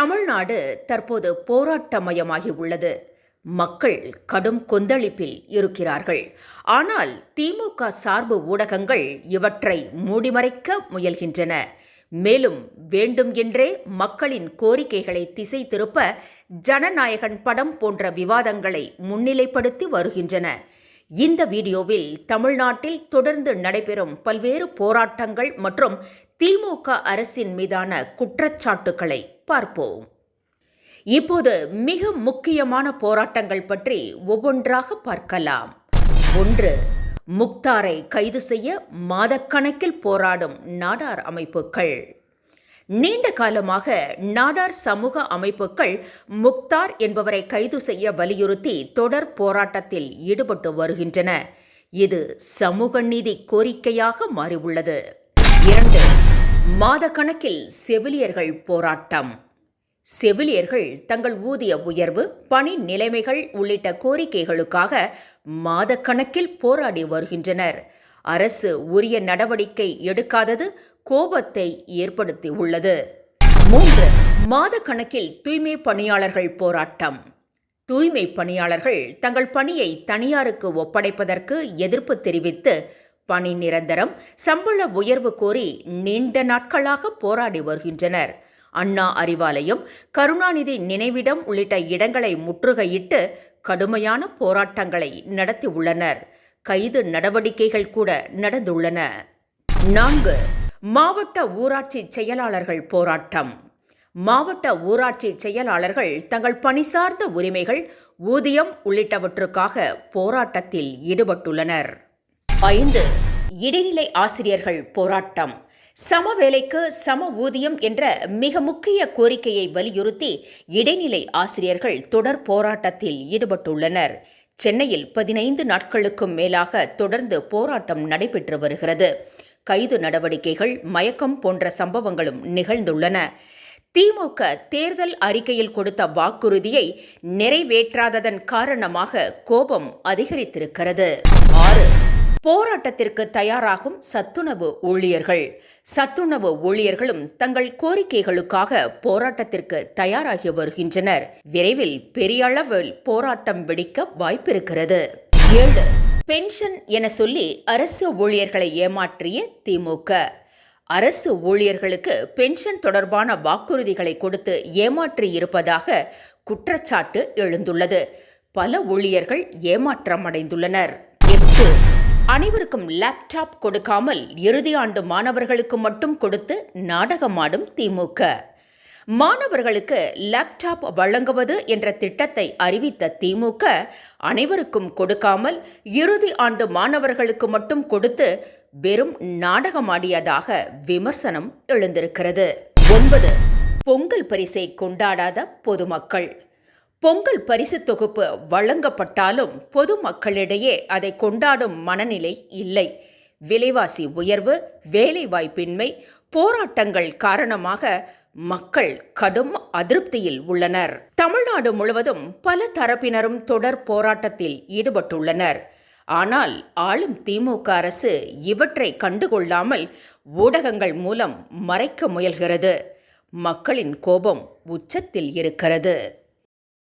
தமிழ்நாடு தற்போது போராட்டமயமாகி உள்ளது. மக்கள் கடும் கொந்தளிப்பில் இருக்கிறார்கள். ஆனால் திமுக சார்பு ஊடகங்கள் இவற்றை மூடிமறைக்க முயல்கின்றன. மேலும் வேண்டும் என்றே மக்களின் கோரிக்கைகளை திசை திருப்ப ஜனநாயகன் படம் போன்ற விவாதங்களை முன்னிலைப்படுத்தி வருகின்றன. இந்த வீடியோவில் தமிழ்நாட்டில் தொடர்ந்து நடைபெறும் பல்வேறு போராட்டங்கள் மற்றும் திமுக அரசின் மீதான குற்றச்சாட்டுக்களை பார்ப்போம். இப்போது மிக முக்கியமான போராட்டங்கள் பற்றி ஒவ்வொன்றாக பார்க்கலாம். ஒன்று முக்தாரை கைது செய்ய மாதக்கணக்கில் போராடும் நாடார் அமைப்புகள். நீண்ட காலமாக நாடார் சமூக அமைப்புகள் முக்தார் என்பவரை கைது செய்ய வலியுறுத்தி தொடர் போராட்டத்தில் ஈடுபட்டு வருகின்றன. இது சமூக நீதி கோரிக்கையாக மாறியுள்ளது. இரண்டு மாதக்கணக்கில் செவிலியர்கள் போராட்டம். செவிலியர்கள் தங்கள் ஊதிய உயர்வு பணி நிலைமைகள் உள்ளிட்ட கோரிக்கைகளுக்காக மாதக்கணக்கில் போராடி வருகின்றனர். அரசு உரிய நடவடிக்கை எடுக்காதது கோபத்தை ஏற்படுத்தியுள்ளது. மூன்று மாதக்கணக்கில் தூய்மை பணியாளர்கள் போராட்டம். தூய்மை பணியாளர்கள் தங்கள் பணியை தனியாருக்கு ஒப்படைப்பதற்கு எதிர்ப்பு தெரிவித்து பணி நிரந்தரம் சம்பள உயர்வு கோரி நீண்ட நாட்களாக போராடி வருகின்றனர். அண்ணா அறிவாலயம் கருணாநிதி நினைவிடம் உள்ளிட்ட இடங்களை முற்றுகையிட்டு கடுமையான போராட்டங்களை நடத்தியுள்ளனர். கைது நடவடிக்கைகள் கூட நடந்துள்ளன. நான்கு மாவட்ட ஊராட்சி செயலாளர்கள் போராட்டம். மாவட்ட ஊராட்சி செயலாளர்கள் தங்கள் பணி சார்ந்த உரிமைகள் ஊதியம் உள்ளிட்டவற்றுக்காக போராட்டத்தில் ஈடுபட்டுள்ளனர். ஐந்து இடைநிலை ஆசிரியர்கள் போராட்டம். சம வேலைக்கு சம ஊதியம் என்ற மிக முக்கிய கோரிக்கையை வலியுறுத்தி இடைநிலை ஆசிரியர்கள் தொடர் போராட்டத்தில் ஈடுபட்டுள்ளனர். சென்னையில் பதினைந்து நாட்களுக்கும் மேலாக தொடர்ந்து போராட்டம் நடைபெற்று வருகிறது. கைது நடவடிக்கைகள் மயக்கம் போன்ற சம்பவங்களும் நிகழ்ந்துள்ளன. திமுக தேர்தல் அறிக்கையில் கொடுத்த வாக்குறுதியை நிறைவேற்றாததன் காரணமாக கோபம் அதிகரித்திருக்கிறது. ஆறு. போராட்டத்திற்கு தயாராகும் சத்துணவு ஊழியர்கள். சத்துணவு ஊழியர்களும் தங்கள் கோரிக்கைகளுக்காக போராட்டத்திற்கு தயாராகி வருகின்றனர். விரைவில் பெரிய அளவில் போராட்டம் வெடிக்க வாய்ப்பிருக்கிறது. ஏழு. பென்ஷன் என சொல்லி அரசு ஊழியர்களை ஏமாற்றிய திமுக. அரசு ஊழியர்களுக்கு பென்ஷன் தொடர்பான வாக்குறுதிகளை கொடுத்து ஏமாற்றியிருப்பதாக குற்றச்சாட்டு எழுந்துள்ளது. பல ஊழியர்கள் ஏமாற்றமடைந்துள்ளனர். எட்டு. அனைவருக்கும் லேப்டாப் கொடுக்காமல் இறுதி ஆண்டு மாணவர்களுக்கு மட்டும் கொடுத்து நாடகமாடும் திமுக. மாணவர்களுக்கு லேப்டாப் வழங்குவது என்ற திட்டத்தை அறிவித்த திமுக அனைவருக்கும் கொடுக்காமல் இறுதி ஆண்டு மாணவர்களுக்கு மட்டும் கொடுத்து வெறும் நாடகமாடியதாக விமர்சனம் எழுந்திருக்கிறது. ஒன்பது பொங்கல் பரிசை கொண்டாடாத பொதுமக்கள். பொங்கல் பரிசு தொகுப்பு வழங்கப்பட்டாலும் பொதுமக்களிடையே அதை கொண்டாடும் மனநிலை இல்லை. விலைவாசி உயர்வு வேலைவாய்ப்பின்மை போராட்டங்கள் காரணமாக மக்கள் கடும் அதிருப்தியில் உள்ளனர். தமிழ்நாடு முழுவதும் பல தரப்பினரும் தொடர் போராட்டத்தில் ஈடுபட்டுள்ளனர். ஆனால் ஆளும் திமுக அரசு இவற்றை கண்டுகொள்ளாமல் ஊடகங்கள் மூலம் மறைக்க முயல்கிறது. மக்களின் கோபம் உச்சத்தில் இருக்கிறது.